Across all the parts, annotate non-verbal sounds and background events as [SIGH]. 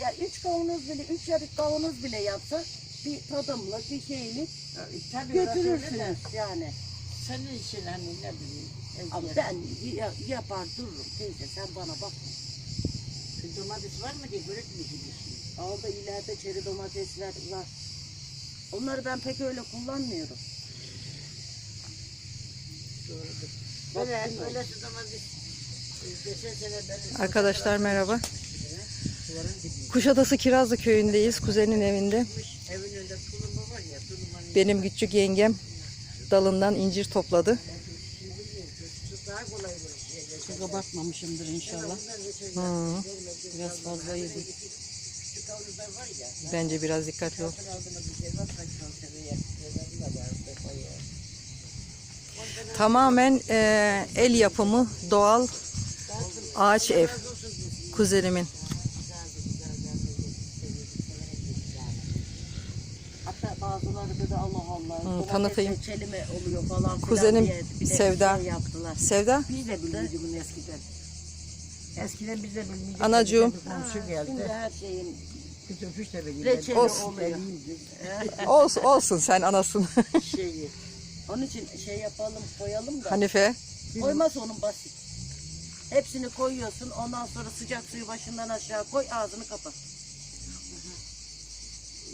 ya üç kavanoz bile, üç yarık kavanoz bile yapsa bir tadımlık, bir şeylik Tabii götürürsünüz yani. Senin için hani ne bileyim. Eziyet. ben ya- yapar dururum teyze sen bana bak. Bir domates var mı diye görek mi gidiyorsun? Orada ileride çeri domatesler var. Onları ben pek öyle kullanmıyorum. Doğrudur. Bak, Öyle, değil mi? öyle domates. e, Geçen sene ben... Arkadaşlar merhaba. Kuşadası Kirazlı köyündeyiz. Kuzenin evinde. Benim küçük yengem dalından incir topladı. Çok abartmamışımdır inşallah. Hı, Biraz fazla yedim. Bence biraz dikkatli ol. Tamamen e, el yapımı doğal ağaç ev. Kuzenimin. Bazıları dedi Allah Allah. domates tanıtayım. reçeli mi oluyor falan filan Kuzenim diye bir de Sevda. Şey yaptılar. Sevda. Biz de bilmiyorduk bunu eskiden. Eskiden biz de bilmiyorduk. Anacığım. Bir komşu Şimdi geldi. her şeyin Biz öpüş de reçeli Olsun. oluyor. [LAUGHS] Olsun, olsun sen anasın. Şeyi. Onun için şey yapalım koyalım da. Hanife. Koyması onun basit. Hepsini koyuyorsun ondan sonra sıcak suyu başından aşağı koy ağzını kapat.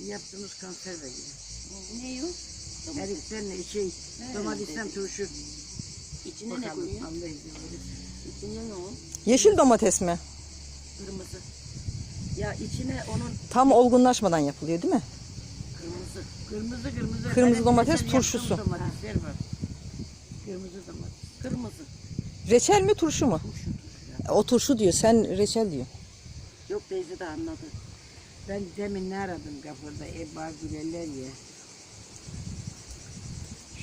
Yaptığımız konserve gibi. Ne? Domates. Erikten şey, domatesten turşu. İçine ne Bakalım koyuyor? Allah izin verir. İçine ne o? Yeşil domates mi? Kırmızı. Ya içine onun Tam olgunlaşmadan yapılıyor değil mi? kırmızı. Kırmızı kırmızı. Kırmızı domates turşusu. Domatesler var. Kırmızı domates. Kırmızı. Reçel mi turşu mu? O turşu diyor. Sen reçel diyor. Yok teyze de anladı. Ben demin ne aradım kapıda Eba Güleller ya.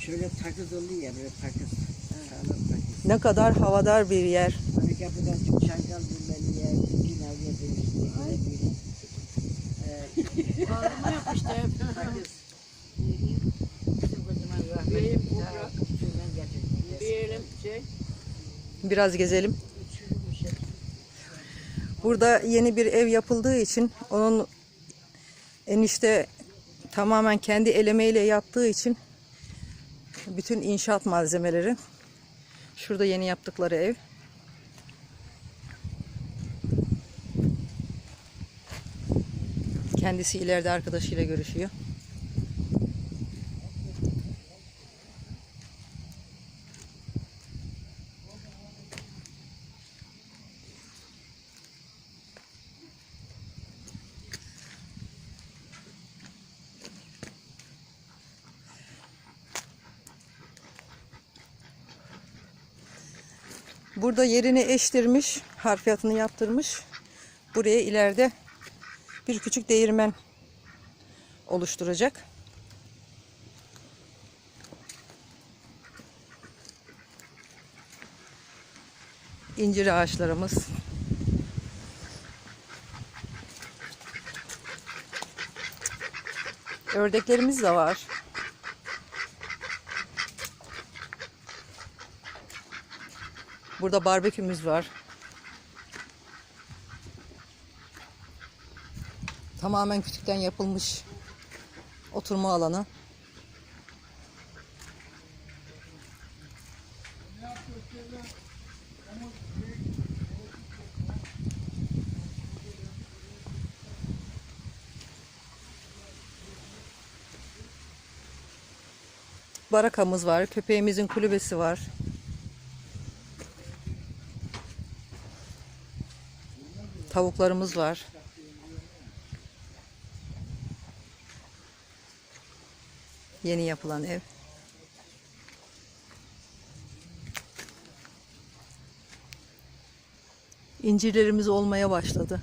Şöyle takız oluyor ya böyle takız. Sağlam takız. Ne kadar havadar bir yer. Hani kapıdan çok çangal bilmeli ya. Bütün her yerde üstüne göre böyle. Ağzıma yapıştı hep. Takız. Bizim kocaman rahmetli bir şey. Biraz gezelim. Burada yeni bir ev yapıldığı için onun enişte tamamen kendi el emeğiyle yaptığı için bütün inşaat malzemeleri şurada yeni yaptıkları ev. Kendisi ileride arkadaşıyla görüşüyor. Burada yerini eştirmiş, harfiyatını yaptırmış. Buraya ileride bir küçük değirmen oluşturacak. İncir ağaçlarımız. Ördeklerimiz de var. Burada barbekümüz var. Tamamen kütükten yapılmış oturma alanı. Barakamız var, köpeğimizin kulübesi var. Tavuklarımız var. Yeni yapılan ev. İncirlerimiz olmaya başladı.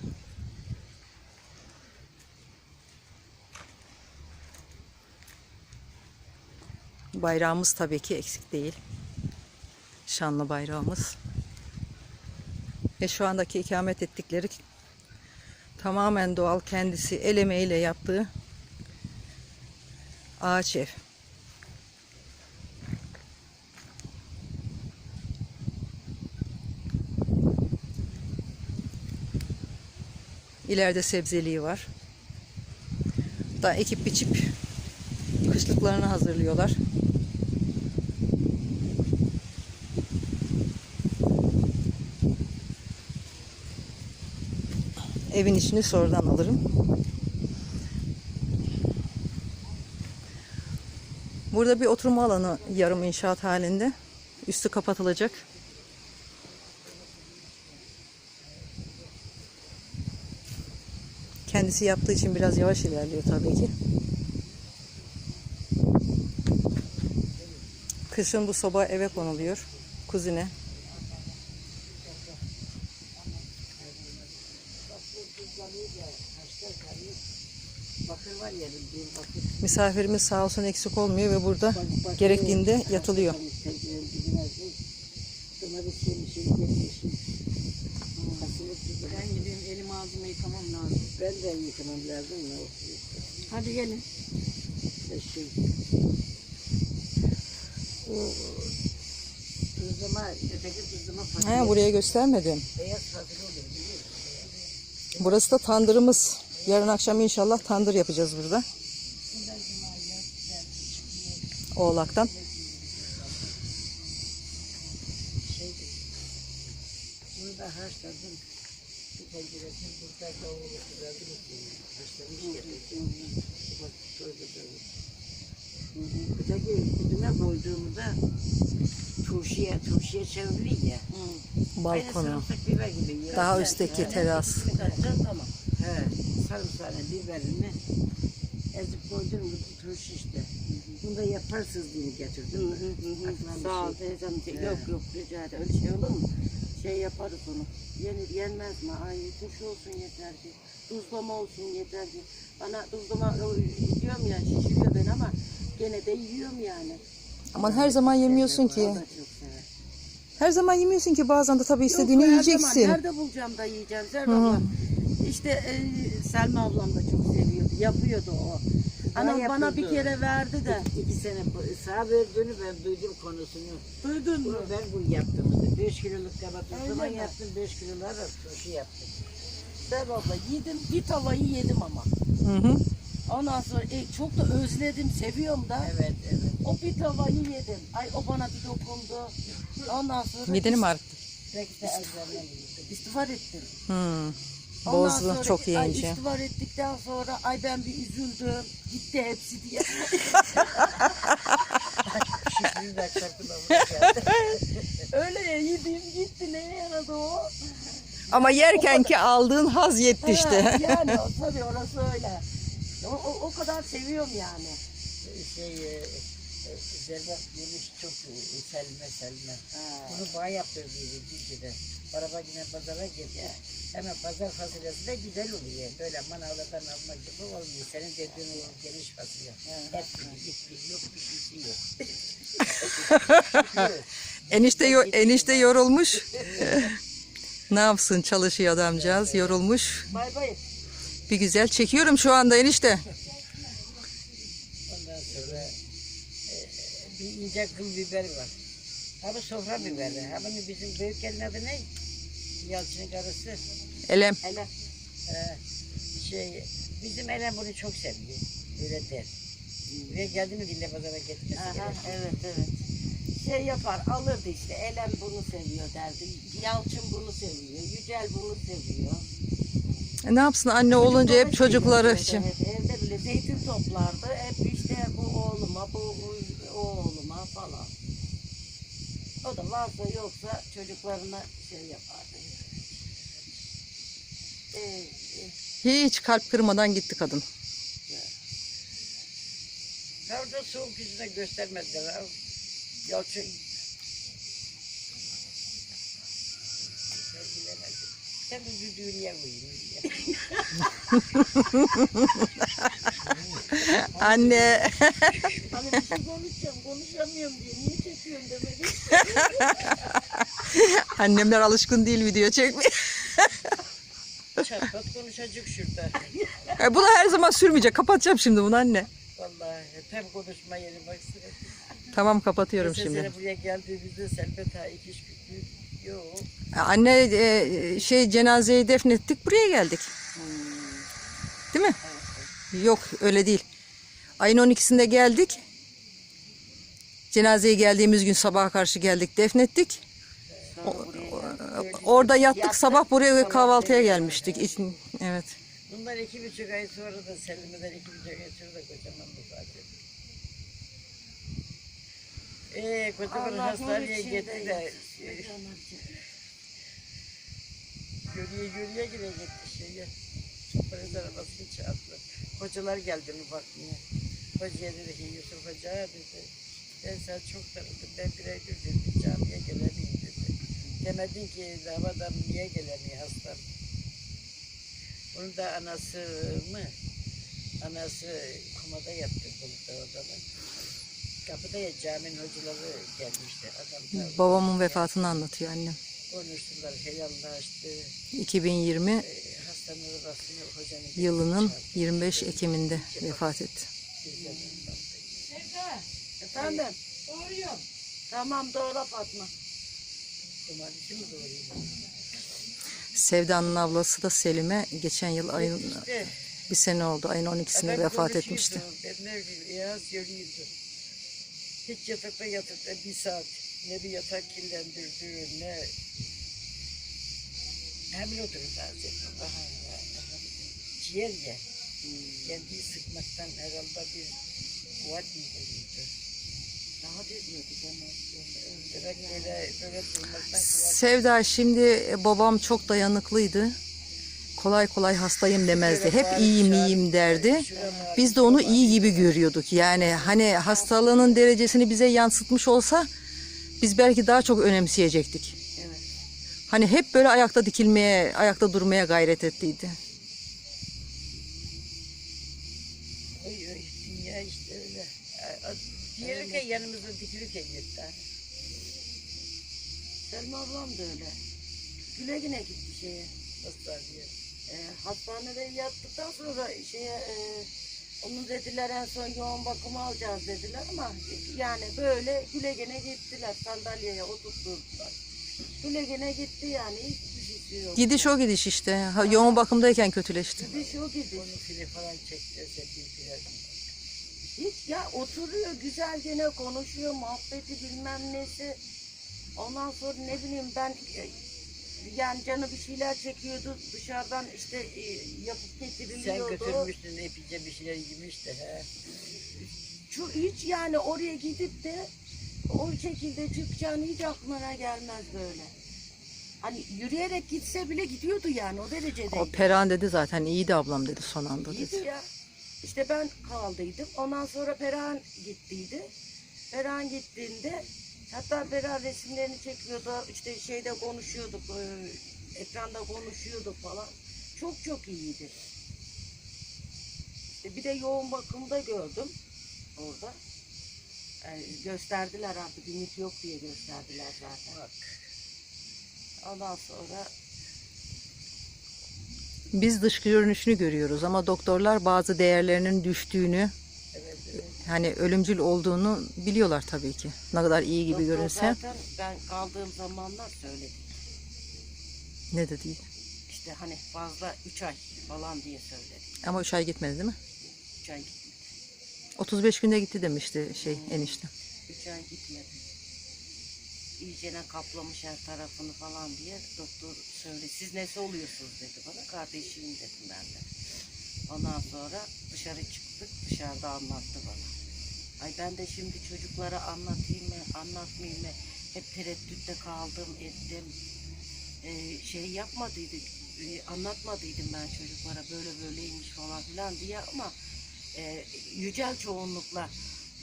Bayrağımız tabii ki eksik değil. Şanlı bayrağımız. Ve şu andaki ikamet ettikleri tamamen doğal kendisi el emeğiyle yaptığı ağaç ev. İleride sebzeliği var. Da ekip biçip kışlıklarını hazırlıyorlar. Evin içini sonradan alırım. Burada bir oturma alanı yarım inşaat halinde. Üstü kapatılacak. Kendisi yaptığı için biraz yavaş ilerliyor tabii ki. Kışın bu soba eve konuluyor. Kuzine. Bakır var ya bildiğin bakır. Misafirimiz sağ olsun eksik olmuyor ve burada gerektiğinde yatılıyor. Ben gideyim elim ağzımı yıkamam lazım. Ben de yıkamam lazım. Hadi gelin. Şey. O tuzlama, öteki tuzlama fasulye. Ha, buraya göstermedim. Beyaz fasulye? Burası da tandırımız. Yarın akşam inşallah tandır yapacağız burada. Oğlaktan. Burada haşladım. Bir tenceresini burada kavurup kızardım. Haşlamış getirdim. Bak şöyle böyle. Kuduna koyduğumda turşuya, turşuya çeviriyor ya. Aynı Balkonu. sarımsak biber gibi. Daha üstteki teras. Katacaksın tamam. He, sarımsağını, biberini ezip koydum bu turşu işte. Bunu da yaparsınız diye getirdim. Aklıma bir Sağ ol şey- teyzem. He. Yok yok rica ederim. Öyle şey olur mu? Şey yaparız onu. Yenir yenmez mi? Ay turşu olsun yeter ki. Tuzlama olsun yeter ki. Bana tuzlama diyorum ya şişiriyor beni ama gene de yiyorum yani. Aman her zaman yemiyorsun ki. Her zaman yemiyorsun ki bazen de tabii istediğini Yok, her zaman yiyeceksin. Nerede bulacağım da yiyeceğim Serap abla. İşte e, Selma ablam da çok seviyordu. Yapıyordu o. Anam bana bir kere verdi de. İki sene sağ verdiğini ben duydum konusunu. Duydun Bunu mu? ben bu yaptım. 5 kiloluk kaba tuzlama Öyle mi? yaptım. 5 kilolar da turşu yaptım. Serap abla yedim. Bir tavayı yedim ama. Hı hı. Ondan sonra e, çok da özledim, seviyorum da. Evet evet. O bir tavayı yedim. Ay o bana bir dokundu. Ondan sonra Mideni mi arttı? Pek de elbette istiğfar ettim. Hı. Ondan Bozdu sonra, çok Ay yiyince. istiğfar ettikten sonra ay ben bir üzüldüm. Gitti hepsi diye. [LAUGHS] Şükrü de. [LAUGHS] Öyle ya yediğim gitti. Neye yaradı o? Ama yerken ki aldığın haz yetti işte. Yani [LAUGHS] tabii orası öyle. O, o, o kadar seviyorum yani. şey e, e, Zerbat yemiş çok e, selme selme. Bunu bana yaptırdıydı Düzce'de. Araba yine pazara gitti. Hemen pazar fasulyesi de güzel oluyor. Böyle manavlardan almak gibi olmuyor. Senin dediğin o geniş fasulye. İt gibi yok, bir yok. [LAUGHS] Enişte yo- enişte yorulmuş. [LAUGHS] ne yapsın çalışıyor adamcağız yorulmuş. Bay bay. Bir güzel çekiyorum şu anda enişte. Ondan sonra e, bir ince kıl biber var. Ha bu sofra biberi. Ha bunu bizim büyük gelin adı ne? Yalçın'ın karısı. Elem. Hele. Ee, şey, bizim Eren bunu çok seviyor. Öyle der. Ve geldi mi dille pazara gitmesi Aha, gerekir. evet evet. Şey yapar alırdı işte Elem bunu seviyor derdi. Yalçın bunu seviyor. Yücel bunu seviyor. E, ne yapsın anne olunca hep Çocukları için. Evde bile zeytin toplardı. Hep işte bu oğluma, bu o oğluma falan. O da varsa yoksa çocuklarına şey yapardı. Ee, Hiç kalp kırmadan gitti kadın. Orada soğuk yüzüne göstermediler. Yalçın Ben bilemedim. Sen de düdüğü niye koyayım diye. [LAUGHS] Anne. hani bir şey konuşacağım, konuşamıyorum diye. Niye çekiyorum demedim. [LAUGHS] Annemler alışkın değil video çekmeye. [LAUGHS] Çatpat konuşacak şurada. E, bunu her zaman sürmeyecek. Kapatacağım şimdi bunu anne. Vallahi tam konuşma yeri baksana. Tamam kapatıyorum Geçen şimdi. buraya geldiğimizde Selvet Ağa iki üç. E, Anne e, şey cenazeyi defnettik buraya geldik. Hmm. Değil mi? Yok öyle değil. Ayın 12'sinde geldik. Cenazeye geldiğimiz gün sabaha karşı geldik defnettik. Geldik. Orada yattık Yattık, sabah buraya kahvaltıya gelmiştik. İçin- Evet. Bunlar iki buçuk ay sonra da Selim'den iki buçuk ay sonra da kocaman vefat etti. Ee, kocaman hastaneye gitti de yürüye yürüye gide gitti şeye. Polis arabasını çarptı. Hocalar geldi mi bakmaya. Hocaya dedi ki Yusuf Hoca dedi. Ben sana çok tanıdım. Ben bir aydır dedi camiye gelemeyim dedi. Demedin ki adam niye gelemiyor hastam. Bunun da anası mı? Anası komada yattı burada odada. Kapıda ya caminin hocaları gelmişti. Adam da Babamın vefatını anlatıyor annem. Konuştular. 2020 Ee, hastanın arabasını hocanın yılının çarptı. 25 Ekim'inde vefat etti. Efendim? Doğruyorum. Tamam doğru Fatma. Sevda'nın ablası da Selim'e geçen yıl ayın İşte, bir sene oldu. Ayın 12'sinde adam vefat etmişti. Ben ne bileyim, yaz yürüyordu. Hiç yatakta yatıp da bir saat ne bir yatak kirlendirdi ne hamile oturur bazen. Aha, aha. Ciğer ye. Kendi sıkmaktan herhalde bir kuvvet mi geliyordu? Daha dediyordu canım. Demek böyle, böyle durmaktan Sevda şimdi babam çok dayanıklıydı. Kolay kolay hastayım demezdi. Hep iyiyim iyiyim derdi. Biz de onu iyi gibi görüyorduk. Yani hani hastalığının derecesini bize yansıtmış olsa biz belki daha çok önemseyecektik. Evet. Hani hep böyle ayakta dikilmeye, ayakta durmaya gayret ettiydi. Oy oy dünya işte öyle. Diğeri yanımızda dikilirken gitti. Selma ablam da öyle. Güle güle gitti şeye. Hastaneye. E, hastanede yattıktan sonra şeye e, onu dediler en son yoğun bakıma alacağız dediler ama yani böyle güle güle gittiler sandalyeye oturtturdular. Güle güle gitti yani hiçbir şey yok. Gidiş o gidiş işte. Ha, yoğun bakımdayken kötüleşti. Gidiş o gidiş. Onu fili falan çektirse. Hiç ya oturuyor güzel gene konuşuyor muhabbeti bilmem nesi. Ondan sonra ne bileyim ben e, yani canı bir şeyler çekiyordu dışarıdan işte e, yapıp Sen getiriliyordu. götürmüştün epeyce bir şeyler yemiş de he. Şu hiç yani oraya gidip de o şekilde çıkacağını hiç aklına gelmez böyle. Hani yürüyerek gitse bile gidiyordu yani o derecede. O Peran dedi zaten iyiydi ablam dedi son anda İyiydi dedi. ya. İşte ben kaldıydım. Ondan sonra Perihan gittiydi. Perihan gittiğinde hatta Perihan resimlerini çekiyordu. İşte şeyde konuşuyorduk. e, Ekranda konuşuyorduk falan. Çok çok iyiydi. İşte bir de yoğun bakımda gördüm orada. Yani gösterdiler artık ümit yok diye gösterdiler zaten. Bak. Ondan sonra Biz dış görünüşünü görüyoruz ama doktorlar bazı değerlerinin düştüğünü. Hani ölümcül olduğunu biliyorlar tabii ki. Ne kadar iyi gibi doktor görünse zaten ben kaldığım zamanlar söyledi. ne de değil. İşte hani fazla 3 ay falan diye söyledi. Ama üç ay gitmedi değil mi? 3 ay gitmedi. 35 günde gitti demişti şey enişte. 3 ay gitmedi. İyicene kaplamış her tarafını falan diye doktor söyledi. Siz nesi oluyorsunuz dedi bana. Kardeşiyim dedim ben de. Ondan sonra dışarı çıktık. Dışarıda anlattı bana. Ay ben de şimdi çocuklara anlatayım mı, anlatmayayım mı? Hep tereddütte kaldım, ettim. Ee, şey yapmadıydık, e, anlatmadıydım ben çocuklara böyle böyleymiş falan filan diye ama e, yücel çoğunlukla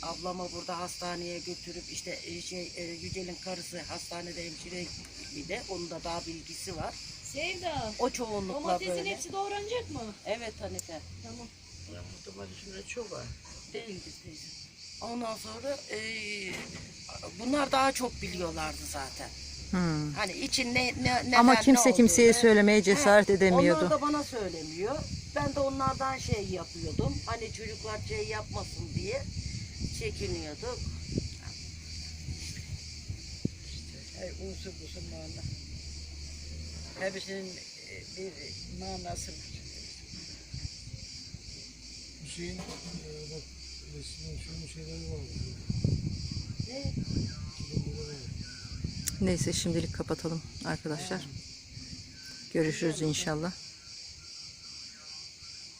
ablamı burada hastaneye götürüp işte e, şey e, Yücel'in karısı hastanede hemşire bir de onun da daha bilgisi var. Sevda, O çoğunlukla domatesin böyle. hepsi doğranacak mı? Evet Hanife. Tamam. Bu domatesinde çok var. Değildi teyze. Ondan sonra e, bunlar daha çok biliyorlardı zaten. Hmm. Hani için ne, ne neden, Ama ne kimse kimseye olduğunu. söylemeye cesaret He, edemiyordu. Onlar da bana söylemiyor. Ben de onlardan şey yapıyordum. Hani çocuklar şey yapmasın diye çekiniyorduk. Her unsur busun mana. Hepsinin e, bir manası var. şeyin e, şunun şeyleri. Ne? Neyse şimdilik kapatalım arkadaşlar. Görüşürüz inşallah.